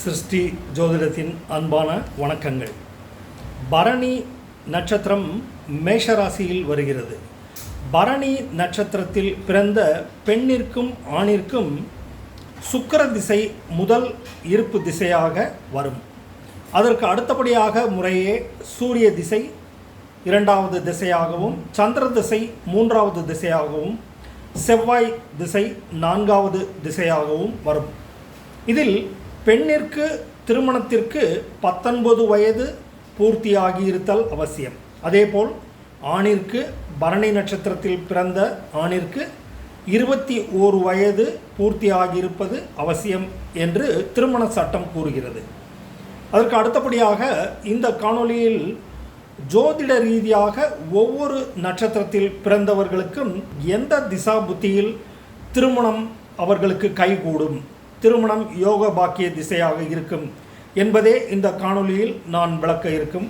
சிருஷ்டி ஜோதிடத்தின் அன்பான வணக்கங்கள். பரணி நட்சத்திரம் மேஷராசியில் வருகிறது. பரணி நட்சத்திரத்தில் பிறந்த பெண்ணிற்கும் ஆணிற்கும் சுக்கிர திசை முதல் இருப்பு திசையாக வரும். அதற்கு அடுத்தபடியாக முறையே சூரிய திசை இரண்டாவது திசையாகவும் சந்திர திசை மூன்றாவது திசையாகவும் செவ்வாய் திசை நான்காவது திசையாகவும் வரும். இதில் பெண்ணிற்கு திருமணத்திற்கு பத்தொன்பது வயது பூர்த்தியாகி இருத்தல் அவசியம். அதேபோல் ஆணிற்கு பரணி நட்சத்திரத்தில் பிறந்த ஆணிற்கு இருபத்தி ஓரு வயது பூர்த்தியாகியிருப்பது அவசியம் என்று திருமண சட்டம் கூறுகிறது. அதற்கு அடுத்தபடியாக இந்த காணொளியில் ஜோதிட ரீதியாக ஒவ்வொரு நட்சத்திரத்தில் பிறந்தவர்களுக்கும் எந்த திசா புத்தியில் திருமணம் அவர்களுக்கு கைகூடும்? திருமணம் யோக பாக்கிய திசையாக இருக்கும் என்பதே இந்த காணொளியில் நான் விளக்க இருக்கும்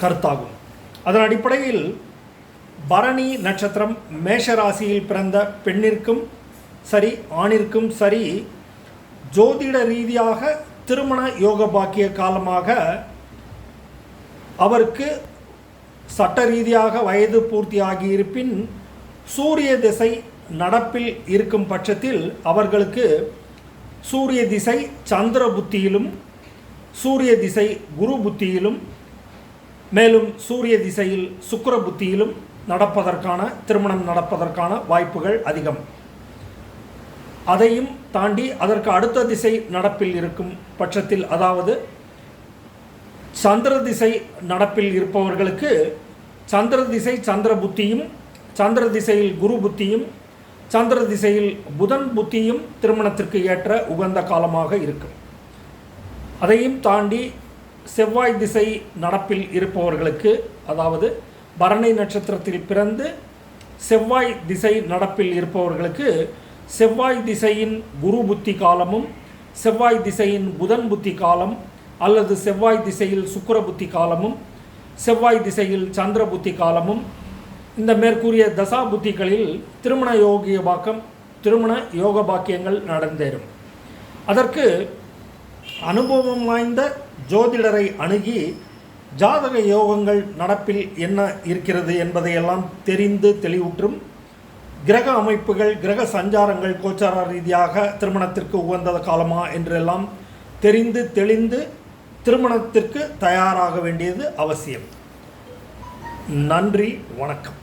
கருத்தாகும். அதன் அடிப்படையில் பரணி நட்சத்திரம் மேஷ ராசியில் பிறந்த பெண்ணிற்கும் சரி ஆணிற்கும் சரி ஜோதிட ரீதியாக திருமண யோக பாக்கிய காலமாக அவருக்கு சட்ட ரீதியாக வயது பூர்த்தியாகியிருப்பின் சூரிய திசை நடப்பில் இருக்கும் பட்சத்தில் அவர்களுக்கு சூரிய திசை சந்திர புத்தியிலும் சூரிய திசை குரு புத்தியிலும் மேலும் சூரிய திசையில் சுக்கர புத்தியிலும் நடப்பதற்கான திருமணம் நடப்பதற்கான வாய்ப்புகள் அதிகம். அதையும் தாண்டி அதற்கு அடுத்த திசை நடப்பில் இருக்கும் பட்சத்தில் அதாவது சந்திர திசை நடப்பில் இருப்பவர்களுக்கு சந்திர திசை சந்திர புத்தியும் சந்திர திசையில் குரு புத்தியும் சந்திர திசையில் புதன் புத்தியும் திருமணத்திற்கு ஏற்ற உகந்த காலமாக இருக்கும் அதையும் தாண்டி செவ்வாய் திசை நடப்பில் இருப்பவர்களுக்கு அதாவது பரணி நட்சத்திரத்தில் பிறந்து செவ்வாய் திசை நடப்பில் இருப்பவர்களுக்கு செவ்வாய் திசையின் குரு புத்தி காலமும் செவ்வாய் திசையின் புதன் புத்தி காலம் அல்லது செவ்வாய் திசையில் சுக்கிர புத்தி காலமும் செவ்வாய் திசையில் சந்திர புத்தி காலமும் இந்த மேற்கூறிய தசா புத்திகளில் திருமண யோகிய பாக்கம் திருமண யோக பாக்கியங்கள் நடந்தேறும். அதற்கு அனுபவம் வாய்ந்த ஜோதிடரை அணுகி ஜாதக யோகங்கள் நடப்பில் என்ன இருக்கிறது என்பதையெல்லாம் தெரிந்து தெளிவுற்றும் கிரக அமைப்புகள் கிரக சஞ்சாரங்கள் கோச்சார ரீதியாக திருமணத்திற்கு உகந்த காலமா என்றெல்லாம் தெரிந்து தெளிந்து திருமணத்திற்கு தயாராக வேண்டியது அவசியம். நன்றி வணக்கம்.